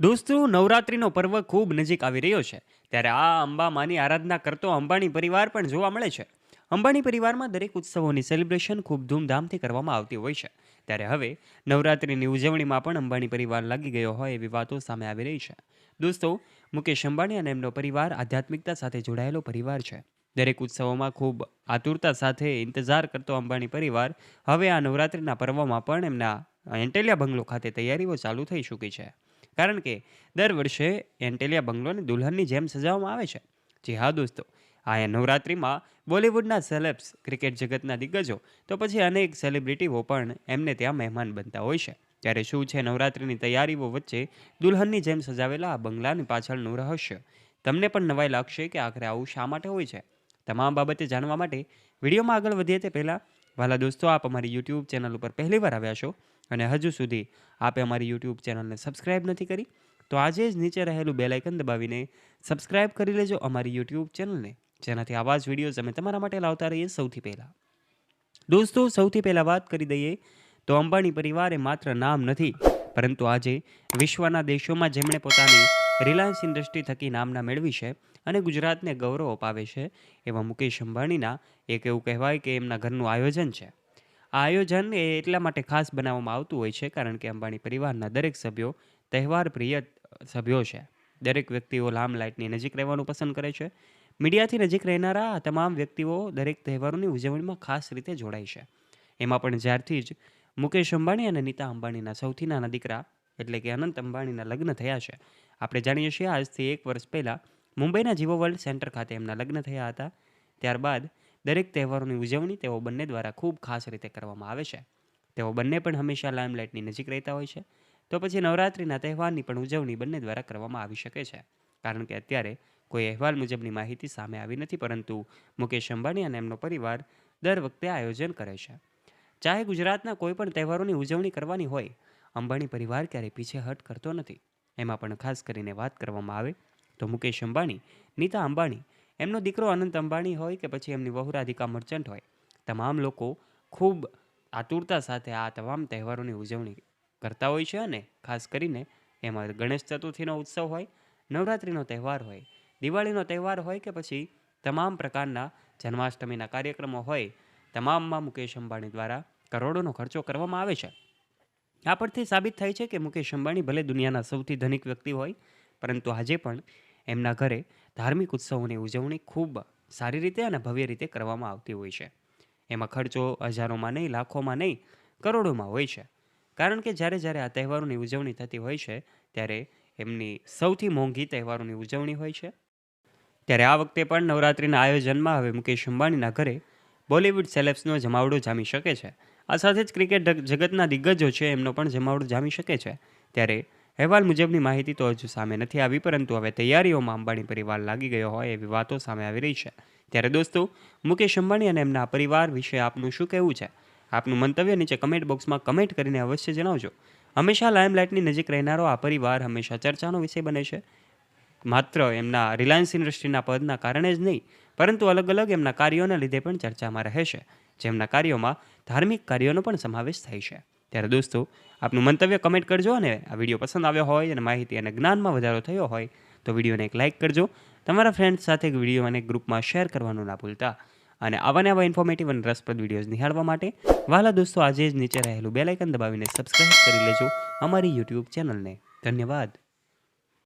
દોસ્તો, નવરાત્રિનો પર્વ ખૂબ નજીક આવી રહ્યો છે. ત્યારે આ અંબામાની આરાધના કરતો અંબાણી પરિવાર પણ જોવા મળે છે. અંબાણી પરિવારમાં દરેક ઉત્સવોની સેલિબ્રેશન ખૂબ ધૂમધામથી કરવામાં આવતી હોય છે. ત્યારે હવે નવરાત્રિની ઉજવણીમાં પણ અંબાણી પરિવાર લાગી ગયો હોય એવી વાતો સામે આવી રહી છે. દોસ્તો, મુકેશ અંબાણી અને એમનો પરિવાર આધ્યાત્મિકતા સાથે જોડાયેલો પરિવાર છે. દરેક ઉત્સવોમાં ખૂબ આતુરતા સાથે ઇંતજાર કરતો અંબાણી પરિવાર હવે આ નવરાત્રિના પર્વમાં પણ એમના એન્ટેલિયા બંગલો ખાતે તૈયારીઓ ચાલુ થઈ ચૂકી છે. કારણ કે દર વર્ષે એન્ટેલિયા બંગલોને દુલ્હનની જેમ સજાવવામાં આવે છે. જી હા દોસ્તો, આ નવરાત્રિમાં બોલિવૂડના સેલેબ્સ, ક્રિકેટ જગતના દિગ્ગજો, તો પછી અનેક સેલિબ્રિટીઓ પણ એમને ત્યાં મહેમાન બનતા હોય છે. ત્યારે શું છે નવરાત્રિની તૈયારીઓ વચ્ચે દુલ્હનની જેમ સજાવેલા આ બંગલાની પાછળનું રહસ્ય? તમને પણ નવાઈ લાગશે કે આખરે આવું શા માટે હોય છે? તમામ બાબતે જાણવા માટે વિડીયોમાં આગળ વધીએ તે પહેલાં, વાલા દોસ્તો, આપ અમારી યુટ્યુબ ચેનલ ઉપર પહેલીવાર આવ્યા છો અને હજુ સુધી આપે અમારી યુટ્યુબ ચેનલને સબસ્ક્રાઇબ નથી કરી, તો આજે જ નીચે રહેલું બેલાઇકન દબાવીને સબસ્ક્રાઇબ કરી લેજો અમારી યુટ્યુબ ચેનલને, જેનાથી આવા જ વિડીયોઝ અમે તમારા માટે લાવતા રહીએ સૌથી પહેલાં. દોસ્તો, સૌથી પહેલાં વાત કરી દઈએ તો અંબાણી પરિવાર એ માત્ર નામ નથી, પરંતુ આજે વિશ્વના દેશોમાં જેમણે પોતાની રિલાયન્સ ઇન્ડસ્ટ્રી થકી નામના મેળવી છે અને ગુજરાતને ગૌરવ અપાવે છે, એવા મુકેશ અંબાણીના એક એવું કહેવાય કે એમના ઘરનું આયોજન છે. આ આયોજન એ એટલા માટે ખાસ બનાવવામાં આવતું હોય છે, કારણ કે અંબાણી પરિવારના દરેક સભ્યો તહેવાર પ્રિય સભ્યો છે. દરેક વ્યક્તિઓ લામ લાઇટની નજીક રહેવાનું પસંદ કરે છે. મીડિયાથી નજીક રહેનારા તમામ વ્યક્તિઓ દરેક તહેવારોની ઉજવણીમાં ખાસ રીતે જોડાય છે. એમાં પણ જ્યારથી જ મુકેશ અંબાણી અને નીતા અંબાણીના સૌથી નાના દીકરા એટલે કે અનંત અંબાણીના લગ્ન થયા છે. આપણે જાણીએ છીએ આજથી એક વર્ષ પહેલાં મુંબઈના જીવો વર્લ્ડ સેન્ટર ખાતે એમના લગ્ન થયા હતા. ત્યારબાદ દરેક તહેવારોની ઉજવણી તેઓ બંને દ્વારા ખૂબ ખાસ રીતે કરવામાં આવે છે. તેઓ બંને પણ હંમેશા લાઇમલાઇટની નજીક રહેતા હોય છે. તો પછી નવરાત્રિના તહેવારની પણ ઉજવણી બંને દ્વારા કરવામાં આવી શકે છે. કારણ કે અત્યારે કોઈ અહેવાલ મુજબની માહિતી સામે આવી નથી, પરંતુ મુકેશ અંબાણી અને એમનો પરિવાર દર વખતે આયોજન કરે છે. ચાહે ગુજરાતના કોઈ પણ તહેવારોની ઉજવણી કરવાની હોય, અંબાણી પરિવાર ક્યારેય પીછેહટ કરતો નથી. એમાં પણ ખાસ કરીને વાત કરવામાં આવે તો મુકેશ અંબાણી, નીતા અંબાણી એમનો દીકરો અનંત અંબાણી હોય કે પછી એમની વહુ રાધિકા મર્ચન્ટ હોય. તમામ લોકો ખૂબ આતુરતા સાથે આ તમામ તહેવારોની ઉજવણી કરતા હોય છે અને ખાસ કરીને એમાં ગણેશ ચતુર્થીનો ઉત્સવ હોય, નવરાત્રિનો તહેવાર હોય, દિવાળીનો તહેવાર હોય કે પછી તમામ પ્રકારના જન્માષ્ટમીના કાર્યક્રમો હોય, તમામમાં મુકેશ અંબાણી દ્વારા કરોડોનો ખર્ચો કરવામાં આવે છે. આ પરથી સાબિત થાય છે કે મુકેશ અંબાણી ભલે દુનિયાના સૌથી ધનિક વ્યક્તિ હોય, પરંતુ આજે પણ એમના ઘરે ધાર્મિક ઉત્સવોની ઉજવણી ખૂબ સારી રીતે અને ભવ્ય રીતે કરવામાં આવતી હોય છે. એમાં ખર્ચો હજારોમાં નહીં, લાખોમાં નહીં, કરોડોમાં હોય છે. કારણ કે જ્યારે જ્યારે આ તહેવારોની ઉજવણી થતી હોય છે, ત્યારે એમની સૌથી મોંઘી તહેવારોની ઉજવણી હોય છે. ત્યારે આ વખતે પણ નવરાત્રિના આયોજનમાં હવે મુકેશ અંબાણીના ઘરે બોલિવૂડ સેલેબ્સનો જમાવડો જામી શકે છે. આ સાથે જ ક્રિકેટ જગતના દિગ્ગજો છે, એમનો પણ જમાવડો જામી શકે છે. ત્યારે અહેવાલ મુજબની માહિતી તો હજુ સામે નથી આવી, પરંતુ હવે તૈયારીઓમાં અંબાણી પરિવાર લાગી ગયો હોય એવી વાતો સામે આવી રહી છે. ત્યારે દોસ્તો, મુકેશ અંબાણી અને એમના પરિવાર વિશે આપનું શું કહેવું છે? આપનું મંતવ્ય નીચે કમેન્ટ બોક્સમાં કમેન્ટ કરીને અવશ્ય જણાવજો. હંમેશા લાઇમલાઇટની નજીક રહેનારો આ પરિવાર હંમેશા ચર્ચાનો વિષય બને છે. માત્ર એમના રિલાયન્સ ઇન્ડસ્ટ્રીના પદના કારણે જ નહીં, પરંતુ અલગ અલગ એમના કાર્યોના લીધે પણ ચર્ચામાં રહે છે. જેમના કાર્યોમાં ધાર્મિક કાર્યોનો પણ સમાવેશ થાય છે. ત્યારે દોસ્તો, આપનું મંતવ્ય કમેન્ટ કરજો અને આ વીડિયો પસંદ આવ્યો હોય અને માહિતી અને જ્ઞાનમાં વધારો થયો હોય, તો વિડીયોને એક લાઇક કરજો. તમારા ફ્રેન્ડ્સ સાથે વીડિયો અને ગ્રુપમાં શેર કરવાનું ના ભૂલતા. અને આવા ને આવા ઇન્ફોર્મેટિવ અને રસપ્રદ વિડીયોઝ નિહાળવા માટે, વાલા દોસ્તો, આજે જ નીચે રહેલું બેલાઇકન દબાવીને સબસ્ક્રાઇબ કરી લેજો અમારી યુટ્યુબ ચેનલને ધન્યવાદ.